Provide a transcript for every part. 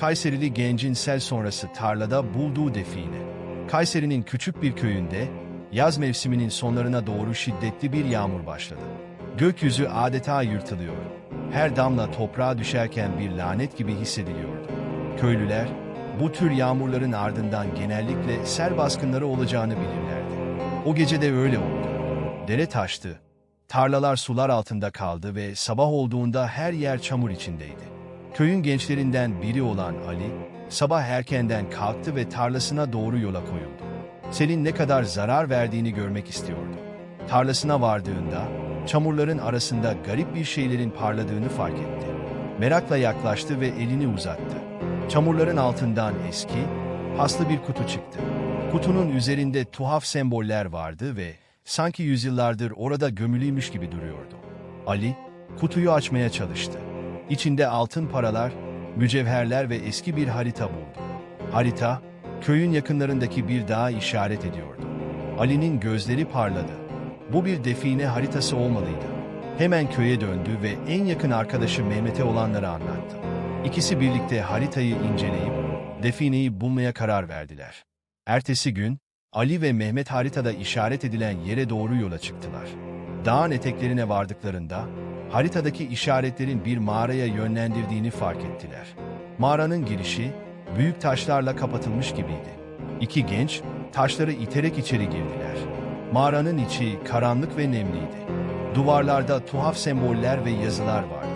Kayserili gencin sel sonrası tarlada bulduğu define. Kayseri'nin küçük bir köyünde yaz mevsiminin sonlarına doğru şiddetli bir yağmur başladı. Gökyüzü adeta yırtılıyor. Her damla toprağa düşerken bir lanet gibi hissediliyordu. Köylüler bu tür yağmurların ardından genellikle sel baskınları olacağını bilirlerdi. O gece de öyle oldu. Dere taştı. Tarlalar sular altında kaldı ve sabah olduğunda her yer çamur içindeydi. Köyün gençlerinden biri olan Ali, sabah erkenden kalktı ve tarlasına doğru yola koyuldu. Selin ne kadar zarar verdiğini görmek istiyordu. Tarlasına vardığında, çamurların arasında garip bir şeylerin parladığını fark etti. Merakla yaklaştı ve elini uzattı. Çamurların altından eski, paslı bir kutu çıktı. Kutunun üzerinde tuhaf semboller vardı ve sanki yüzyıllardır orada gömülüymüş gibi duruyordu. Ali, kutuyu açmaya çalıştı. İçinde altın paralar, mücevherler ve eski bir harita buldu. Harita, köyün yakınlarındaki bir dağa işaret ediyordu. Ali'nin gözleri parladı. Bu bir define haritası olmalıydı. Hemen köye döndü ve en yakın arkadaşı Mehmet'e olanları anlattı. İkisi birlikte haritayı inceleyip defineyi bulmaya karar verdiler. Ertesi gün Ali ve Mehmet haritada işaret edilen yere doğru yola çıktılar. Dağın eteklerine vardıklarında haritadaki işaretlerin bir mağaraya yönlendirdiğini fark ettiler. Mağaranın girişi büyük taşlarla kapatılmış gibiydi. İki genç taşları iterek içeri girdiler. Mağaranın içi karanlık ve nemliydi. Duvarlarda tuhaf semboller ve yazılar vardı.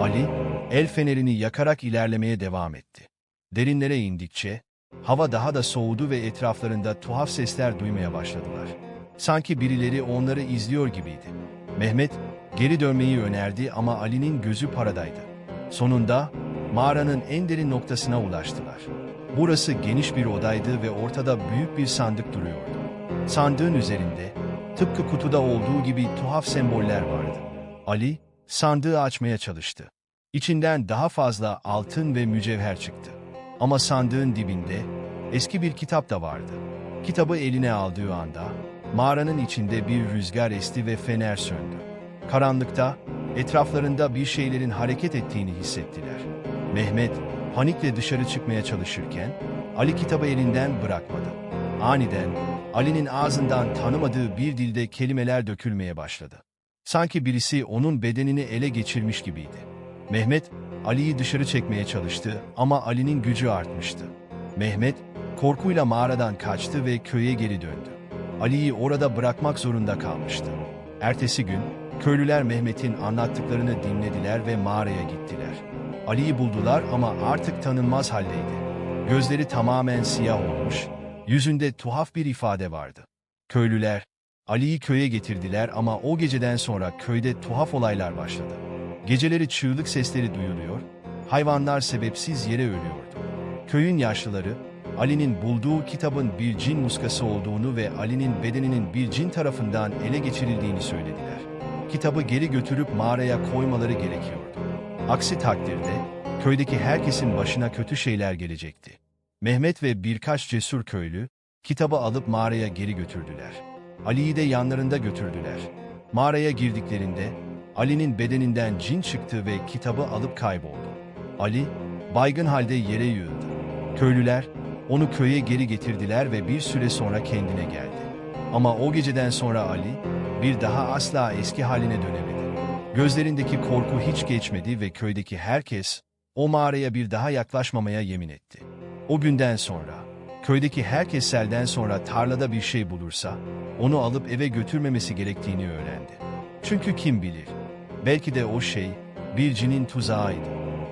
Ali, el fenerini yakarak ilerlemeye devam etti. Derinlere indikçe, hava daha da soğudu ve etraflarında tuhaf sesler duymaya başladılar. Sanki birileri onları izliyor gibiydi. Mehmet, geri dönmeyi önerdi ama Ali'nin gözü paradaydı. Sonunda, mağaranın en derin noktasına ulaştılar. Burası geniş bir odaydı ve ortada büyük bir sandık duruyordu. Sandığın üzerinde, tıpkı kutuda olduğu gibi tuhaf semboller vardı. Ali, sandığı açmaya çalıştı. İçinden daha fazla altın ve mücevher çıktı. Ama sandığın dibinde eski bir kitap da vardı. Kitabı eline aldığı anda mağaranın içinde bir rüzgar esti ve fener söndü. Karanlıkta etraflarında bir şeylerin hareket ettiğini hissettiler. Mehmet panikle dışarı çıkmaya çalışırken Ali kitabı elinden bırakmadı. Aniden Ali'nin ağzından tanımadığı bir dilde kelimeler dökülmeye başladı. Sanki birisi onun bedenini ele geçirmiş gibiydi. Mehmet, Ali'yi dışarı çekmeye çalıştı ama Ali'nin gücü artmıştı. Mehmet, korkuyla mağaradan kaçtı ve köye geri döndü. Ali'yi orada bırakmak zorunda kalmıştı. Ertesi gün, köylüler Mehmet'in anlattıklarını dinlediler ve mağaraya gittiler. Ali'yi buldular ama artık tanınmaz haldeydi. Gözleri tamamen siyah olmuş, yüzünde tuhaf bir ifade vardı. Köylüler, Ali'yi köye getirdiler ama o geceden sonra köyde tuhaf olaylar başladı. Geceleri çığlık sesleri duyuluyor, hayvanlar sebepsiz yere ölüyordu. Köyün yaşlıları, Ali'nin bulduğu kitabın bir cin muskası olduğunu ve Ali'nin bedeninin bir cin tarafından ele geçirildiğini söylediler. Kitabı geri götürüp mağaraya koymaları gerekiyordu. Aksi takdirde, köydeki herkesin başına kötü şeyler gelecekti. Mehmet ve birkaç cesur köylü, kitabı alıp mağaraya geri götürdüler. Ali'yi de yanlarında götürdüler. Mağaraya girdiklerinde, Ali'nin bedeninden cin çıktı ve kitabı alıp kayboldu. Ali, baygın halde yere yığıldı. Köylüler, onu köye geri getirdiler ve bir süre sonra kendine geldi. Ama o geceden sonra Ali, bir daha asla eski haline dönemedi. Gözlerindeki korku hiç geçmedi ve köydeki herkes, o mağaraya bir daha yaklaşmamaya yemin etti. O günden sonra, köydeki herkes selden sonra tarlada bir şey bulursa, onu alıp eve götürmemesi gerektiğini öğrendi. Çünkü kim bilir, belki de o şey bir cinin tuzağıydı.